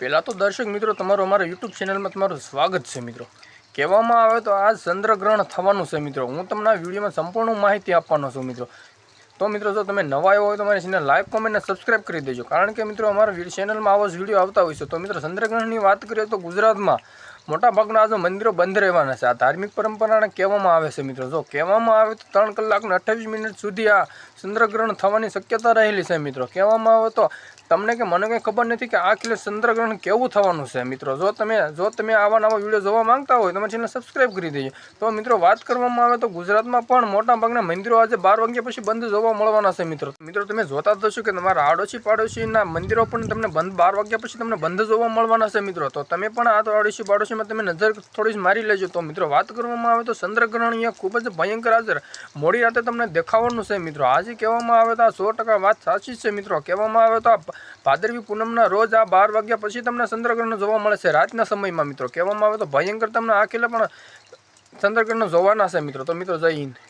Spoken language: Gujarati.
પહેલાં તો દર્શક મિત્રો, તમારું અમારા યુટ્યુબ ચેનલમાં તમારું સ્વાગત છે મિત્રો. કહેવામાં આવે તો આ ચંદ્રગ્રહણ થવાનું છે મિત્રો. હું તમને આ વિડીયોમાં સંપૂર્ણ માહિતી આપવાનો છું મિત્રો. તો મિત્રો, જો તમે નવા આવ્યો હોય તો મારી ચેનલ લાઈક કોમેન્ટ અને સબસ્ક્રાઇબ કરી દેજો. કારણ કે મિત્રો, અમારા ચેનલમાં આવા જ વીડિયો આવતા હોય છે. તો મિત્રો, ચંદ્રગ્રહણની વાત કરીએ તો ગુજરાતમાં મોટાભાગના આજે મંદિરો બંધ રહેવાના છે. આ ધાર્મિક પરંપરાને કહેવામાં આવે છે મિત્રો. જો કહેવામાં આવે તો ત્રણ કલાક ને અઠ્ઠાવીસ મિનિટ સુધી આ ચંદ્રગ્રહણ થવાની શક્યતા રહેલી છે મિત્રો. કહેવામાં આવે તો તમને કે મને કંઈ ખબર નથી કે આ કિલ્લે ચંદ્રગ્રહણ કેવું થવાનું છે મિત્રો. જો તમે જો તમે આવા નવા વીડિયો જોવા માંગતા હોય તો મારી ચેનલ સબસ્ક્રાઈબ કરી દેજો. તો મિત્રો વાત કરવામાં આવે તો ગુજરાતમાં પણ મોટાભાગના મંદિરો આજે બાર વાગ્યા પછી બંધ જોવા મળવાના છે મિત્રો. મિત્રો, તમે જોતા જ હશો કે તમારા આડોશી પાડોશીના મંદિરો પણ તમને બંધ બાર વાગ્યા પછી તમને બંધ જોવા મળવાના છે મિત્રો. તો તમે પણ આ તો આડોશી પાડોશીમાં તમે નજર થોડી મારી લેજો. તો મિત્રો, વાત કરવામાં આવે તો ચંદ્રગ્રહણ અહીંયા ખૂબ જ ભયંકર હાજર. મોડી રાતે તમને દેખાવાનું છે મિત્રો. આજે કહેવામાં આવે તો આ સો ટકા વાત સાચી છે મિત્રો. કહેવામાં આવે તો આ ભાદરવી પૂનમના રોજ આ બાર વાગ્યા પછી તમને ચંદ્રગ્રહણ જોવા મળે છે રાતના સમયમાં મિત્રો. કહેવામાં આવે તો ભયંકર તમને આ પણ ચંદ્રગ્રહણ જોવાના છે મિત્રો. તો મિત્રો, જય હિન્દ.